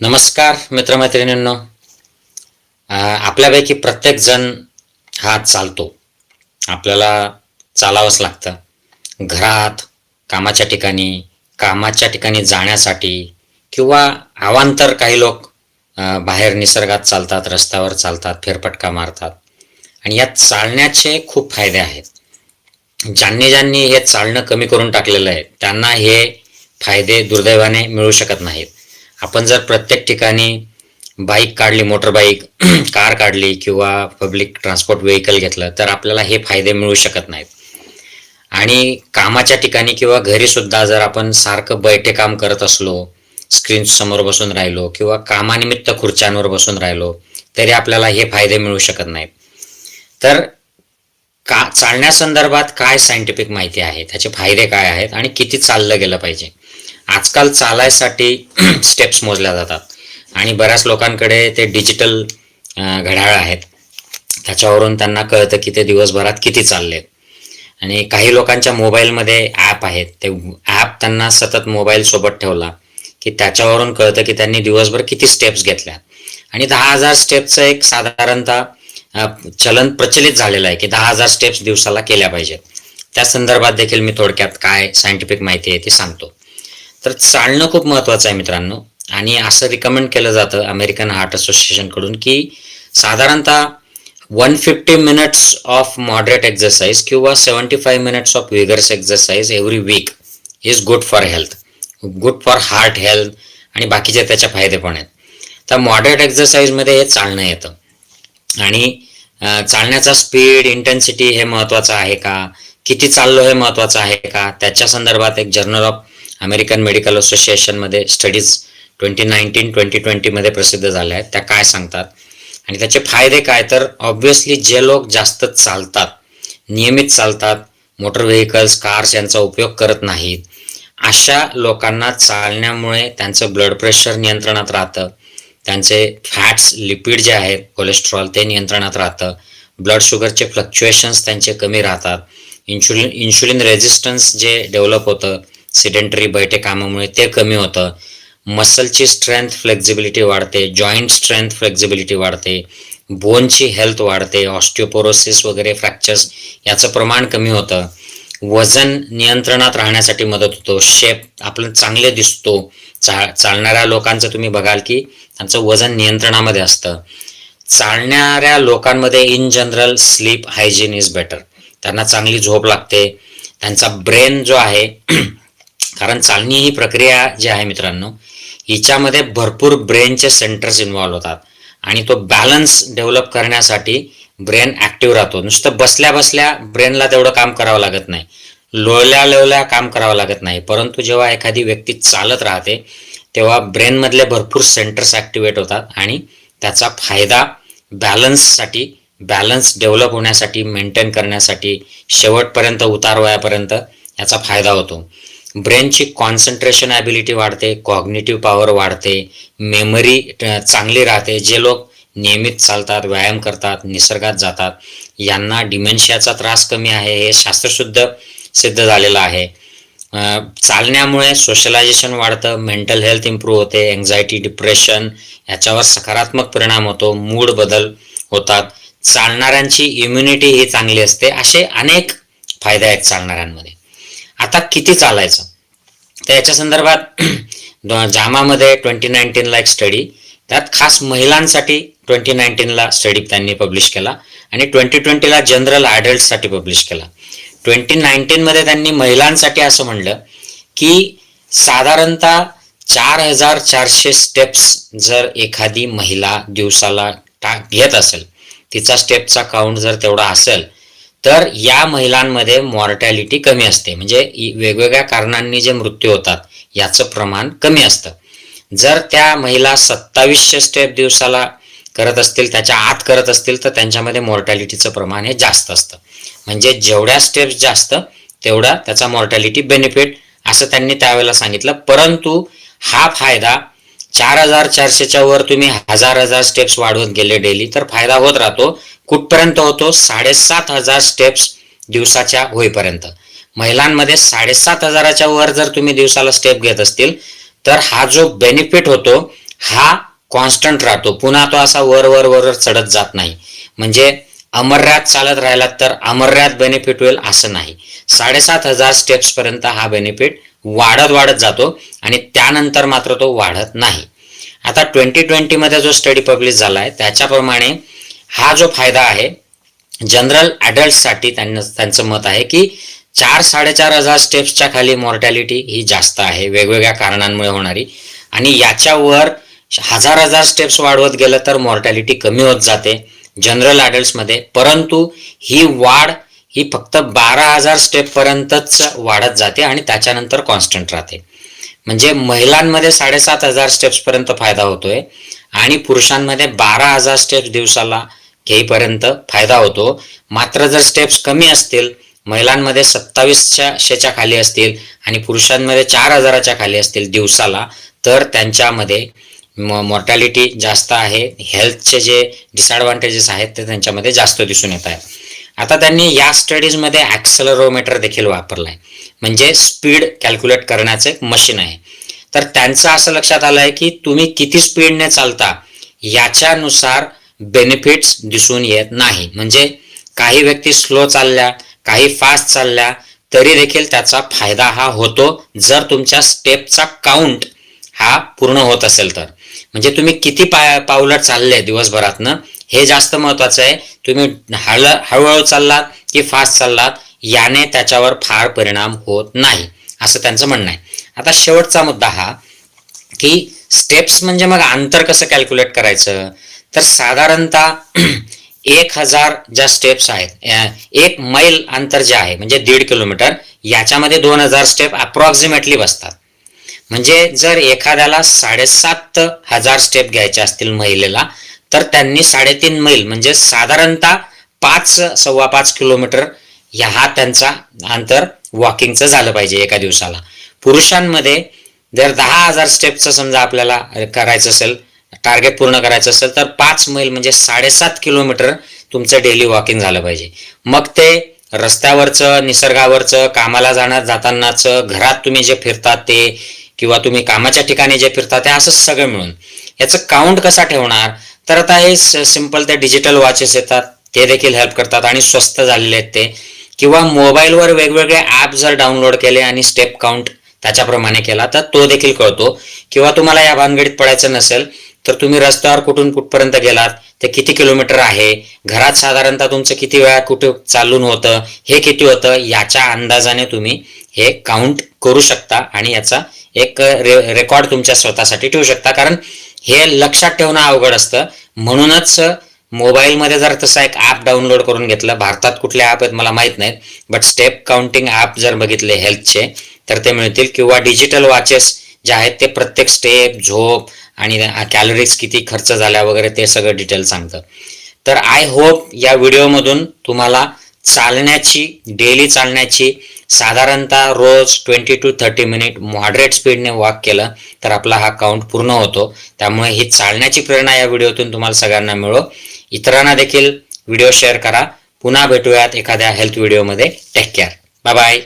नमस्कार मित्रमैत्रिणींनो. आपल्यापैकी प्रत्येक जण हा चालतो. आपल्याला चालावंच लागतं. घरात कामाच्या ठिकाणी कामाच्या ठिकाणी जाण्यासाठी किंवा अवांतर काही लोक बाहेर निसर्गात चालतात रस्त्यावर चालतात फेरफटका मारतात. आणि या चालण्याचे खूप फायदे आहेत. ज्यांनी ज्यांनी हे चालणं कमी करून टाकलेलं आहे त्यांना हे फायदे दुर्दैवाने मिळू शकत नाहीत. आपण जर प्रत्येक ठिकाणी बाईक काढली मोटर बाईक कार काढली किंवा पब्लिक ट्रान्सपोर्ट व्हेकल घेतलं तर आपल्याला हे फायदे मिळू शकत नाहीत. आणि कामाच्या ठिकाणी किंवा घरी सुद्धा जर आपण सारखं बैठे काम करत असलो स्क्रीन समोर बसून राहिलो किंवा कामानिमित्त खुर्च्यांवर बसून राहिलो तरी आपल्याला हे फायदे मिळू शकत नाहीत. तर का चालण्यासंदर्भात काय सायंटिफिक माहिती आहे? त्याचे फायदे काय आहेत? आणि किती चाललं गेलं पाहिजे? आजकाल चालायसाठी स्टेप्स मोजल्या जातात. आणि बऱ्याच लोकांकडे ते डिजिटल घड्याळ आहेत. त्याच्यावरून त्यांना कळतं की ते दिवसभरात किती चालले आणि काही लोकांच्या मोबाईलमध्ये ॲप आहेत. ते ॲप त्यांना सतत मोबाईलसोबत ठेवला की त्याच्यावरून कळतं की त्यांनी दिवसभर किती स्टेप्स घेतल्या. आणि दहा हजार स्टेप्सचं एक साधारणतः चलन प्रचलित झालेलं आहे की दहा हजार स्टेप्स दिवसाला केल्या पाहिजेत. त्या संदर्भात देखील मी थोडक्यात काय सायंटिफिक माहिती आहे ती सांगतो. तर चालणं खूप महत्त्वाचं आहे मित्रांनो. आणि असं रिकमेंड केलं जातं अमेरिकन हार्ट असोसिएशनकडून की साधारणतः one fifty minutes of moderate exercise किंवा seventy five minutes of vigorous exercise every week is good for health good for heart health आणि बाकीचे त्याचे फायदे पण आहेत. तर मॉडरेट एक्झरसाईजमध्ये हे चालणं येतं. आणि चालण्याचा स्पीड इंटेन्सिटी हे महत्त्वाचं आहे का? किती चाललो हे महत्त्वाचं आहे का? त्याच्या संदर्भात एक जर्नल ऑफ अमेरिकन मेडिकल असोसिएशनमध्ये स्टडीज ट्वेंटी नाईन्टीन ट्वेंटी ट्वेंटीमध्ये प्रसिद्ध झाल्या आहेत. त्या काय सांगतात? आणि त्याचे फायदे काय? तर ऑब्व्हियसली जे लोक जास्त चालतात नियमित चालतात मोटर व्हेकल्स कार्स यांचा उपयोग करत नाहीत अशा लोकांना चालण्यामुळे त्यांचं ब्लड प्रेशर नियंत्रणात राहतं त्यांचे फॅट्स लिपिड जे आहेत कोलेस्ट्रॉल ते नियंत्रणात राहतं ब्लड शुगरचे फ्लक्च्युएशन्स त्यांचे कमी राहतात इन्शुलिन इन्शुलिन रेझिस्टन्स जे डेव्हलप होतं सिडेंटरी बैठे कामामुळे ते कमी होतं. मसलची स्ट्रेंथ फ्लेक्झिबिलिटी वाढते जॉईंट स्ट्रेंथ फ्लेक्झिबिलिटी वाढते बोनची हेल्थ वाढते ऑस्टिओपोरोसिस वगैरे फ्रॅक्चर्स याचं प्रमाण कमी होतं. वजन नियंत्रणात राहण्यासाठी मदत होतो. शेप आपलं चांगले दिसतो. चा चालणाऱ्या लोकांचं तुम्ही बघाल की त्यांचं वजन नियंत्रणामध्ये असतं. चालणाऱ्या लोकांमध्ये in general sleep hygiene is better त्यांना चांगली झोप लागते. त्यांचा ब्रेन जो आहे कारण चालणी ही प्रक्रिया जी आहे मित्रांनो हिच्यामध्ये भरपूर ब्रेनचे सेंटर्स इन्वॉल्व्ह होतात. आणि तो बॅलन्स डेव्हलप करण्यासाठी ब्रेन ॲक्टिव्ह राहतो. नुसतं बसल्या बसल्या ब्रेनला तेवढं काम करावं लागत नाही. लोळल्या लोळल्या काम करावं लागत नाही. परंतु जेव्हा एखादी व्यक्ती चालत राहते तेव्हा ब्रेनमधले भरपूर सेंटर्स ॲक्टिवेट होतात आणि त्याचा फायदा बॅलन्ससाठी बॅलन्स डेव्हलप होण्यासाठी मेंटेन करण्यासाठी शेवटपर्यंत उतार वयापर्यंत याचा फायदा होतो. ब्रेनची कॉन्सन्ट्रेशन ॲबिलिटी वाढते कॉग्नेटिव्ह पॉवर वाढते मेमरी चांगली राहते जे लोक नियमित चालतात व्यायाम करतात निसर्गात जातात यांना डिमेन्शियाचा त्रास कमी आहे हे शास्त्रशुद्ध सिद्ध झालेलं आहे. चालण्यामुळे सोशलायझेशन वाढतं मेंटल हेल्थ इम्प्रूव्ह होते एन्झायटी डिप्रेशन याच्यावर सकारात्मक परिणाम होतो मूड बदल होतात. चालणाऱ्यांची इम्युनिटी ही चांगली असते असे अनेक फायदे आहेत चालणाऱ्यांमध्ये. आता किती चालायचं? तर याच्या संदर्भात जामामध्ये ट्वेंटी नाईन्टीनला एक स्टडी त्यात खास महिलांसाठी ट्वेंटी नाईन्टीनला स्टडी त्यांनी पब्लिश केला आणि ट्वेंटी ट्वेंटीला जनरल ॲडल्टसाठी पब्लिश केला. ट्वेंटी नाईन्टीनमध्ये त्यांनी महिलांसाठी असं म्हणलं की साधारणतः चार हजार चारशे स्टेप्स जर एखादी महिला दिवसाला टा घेत असेल तिचा स्टेपचा काउंट जर तेवढा असेल तर या महिलांमध्ये मॉर्टॅलिटी कमी असते. म्हणजे वेगवेगळ्या कारणांनी जे मृत्यू होतात याचं प्रमाण कमी असतं. जर त्या महिला सत्तावीसशे स्टेप दिवसाला करत असतील त्याच्या आत करत असतील तर त्यांच्यामध्ये मॉर्टॅलिटीचं प्रमाण हे जास्त असतं. म्हणजे जेवढ्या स्टेप्स जास्त तेवढा त्याचा मॉर्टॅलिटी बेनिफिट असं त्यांनी त्यावेळेला सांगितलं. परंतु हा फायदा चार हजार चारशेच्या वर तुम्ही हजार हजार स्टेप्स वाढवत गेले डेली तर फायदा होत राहतो. कुठपर्यंत होतो? साडेसात हजार स्टेप्स दिवसाच्या होईपर्यंत. महिलांमध्ये साडेसात हजाराच्या वर जर तुम्ही दिवसाला स्टेप घेत असतील तर हा जो बेनिफिट होतो हा कॉन्स्टंट राहतो. पुन्हा तो असा वर वर वर चढत जात नाही. म्हणजे अमर्याद चालत राहिला तर अमर्याद बेनिफिट होईल असं नाही. साडेसात हजार स्टेप्स पर्यंत हा बेनिफिट वाढत वाढत जातो आणि त्यानंतर मात्र तो वाढत नाही. आता ट्वेंटी ट्वेंटीमध्ये जो स्टडी पब्लिश झाला आहे त्याच्याप्रमाणे हा जो फायदा आहे जनरल ॲडल्टसाठी त्यांना त्यांचं मत आहे की चार साडेचार हजार स्टेप्सच्या खाली मॉर्टॅलिटी ही जास्त आहे वेगवेगळ्या कारणांमुळे होणारी. आणि याच्यावर हजार हजार स्टेप्स वाढवत गेलं तर मॉर्टॅलिटी कमी होत जाते जनरल ॲडल्ट्समध्ये. परंतु ही वाढ ही फक्त बारा हजार स्टेपपर्यंतच वाढत जाते आणि त्याच्यानंतर कॉन्स्टंट राहते. म्हणजे महिलांमध्ये साडेसात हजार स्टेप्सपर्यंत फायदा होतोय आणि पुरुषांमध्ये बारा हजार स्टेप्स दिवसाला घेईपर्यंत फायदा होतो. मात्र जर स्टेप्स कमी असतील महिलांमध्ये सत्तावीसच्या शेच्या खाली असतील आणि पुरुषांमध्ये चार हजाराच्या खाली असतील दिवसाला तर त्यांच्यामध्ये मॉर्टॅलिटी जास्त आहे. हेल्थचे जे डिसएडव्हान्टेजेस आहेत ते त्यांच्यामध्ये जास्त दिसून येत आहेत. आता त्यांनी या स्टडीजमध्ये ॲक्सलरोमीटर देखील वापरला आहे म्हणजे स्पीड कॅल्क्युलेट करण्याचं एक मशीन आहे. तर त्यांचं असं लक्षात आलं आहे की तुम्ही किती स्पीडने चालता याच्यानुसार बेनिफिट्स दिसून येत नाही. म्हणजे काही व्यक्ती स्लो चालल्या काही फास्ट चालल्या तरी देखील त्याचा फायदा हा होतो. जर तुमच्या स्टेपचा काउंट हा पूर्ण होत असेल तर. म्हणजे तुम्ही किती पा पावलं चालले दिवसभरातनं हे जास्त महत्वाचं आहे. तुम्ही हळ हळूहळू चाललात की फास्ट चाललात याने त्याच्यावर फार परिणाम होत नाही असं त्यांचं म्हणणं आहे. आता शेवटचा मुद्दा हा की स्टेप्स म्हणजे मग अंतर कसं कॅल्क्युलेट करायचं? तर साधारणतः एक हजार ज्या स्टेप्स आहेत एक मैल अंतर जे आहे म्हणजे दीड किलोमीटर याच्यामध्ये दोन हजार स्टेप अप्रॉक्सिमेटली बसतात. म्हणजे जर एखाद्याला साडेसात हजार स्टेप घ्यायचे असतील महिलेला तर त्यांनी साडेतीन मैल म्हणजे साधारणतः पाच सव्वा पाच किलोमीटर या हा त्यांचा अंतर वॉकिंगचं झालं पाहिजे एका दिवसाला. पुरुषांमध्ये जर दहा हजार स्टेपचं समजा आपल्याला करायचं असेल टार्गेट पूर्ण करायचं असेल तर पाच मैल म्हणजे साडेसात किलोमीटर तुमचं डेली वॉकिंग झालं पाहिजे. मग ते रस्त्यावरचं निसर्गावरचं कामाला जाणार जातानाचं घरात तुम्ही जे फिरतात ते किंवा तुम्ही कामाच्या ठिकाणी जे फिरतात ते असं सगळं मिळून. याचं काउंट कसा ठेवणार? तर आता हे सिंपल ते डिजिटल वॉचेस येतात. ते देखील हेल्प करतात आणि स्वस्त झालेले आहेत ते. किंवा मोबाईलवर वेगवेगळे ॲप जर डाउनलोड केले आणि स्टेप काउंट त्याच्याप्रमाणे केला तर तो देखील कळतो. किंवा तुम्हाला या भानगडीत पडायचं नसेल तर तुम्ही रस्त्यावर कुठून कुठपर्यंत गेलात? ते किती किलोमीटर आहे? घरात साधारणतः तुमचं किती वेळा कुठे चालून होतं? हे किती होतं? याच्या अंदाजाने तुम्ही हे काउंट करू शकता आणि याचा एक रे रेकॉर्ड तुमच्या स्वतःसाठी ठेवू शकता. कारण हे लक्षात ठेवणं अवघड असतं. म्हणूनच मोबाईलमध्ये जर तसा एक ॲप डाउनलोड करून घेतलं भारतात कुठले ॲप आहेत मला माहीत नाहीत बट स्टेप काउंटिंग ॲप जर बघितले हेल्थचे तर ते मिळतील. किंवा डिजिटल वॉचेस जे आहेत ते प्रत्येक स्टेप झोप आणि कॅलरीज किती खर्च झाल्या वगैरे ते सगळं डिटेल सांगतं. तर आय होप या व्हिडिओमधून तुम्हाला चालण्याची डेली चालण्याची साधारणतः रोज twenty two thirty minute moderate स्पीडने वॉक केलं तर आपला हा काउंट पूर्ण होतो. त्यामुळे ही चालण्याची प्रेरणा या व्हिडिओतून तुम्हाला सगळ्यांना मिळो. इतरांना देखील व्हिडिओ शेअर करा. पुन्हा भेटूयात एखाद्या हेल्थ व्हिडिओमध्ये टेक केअर बाय बाय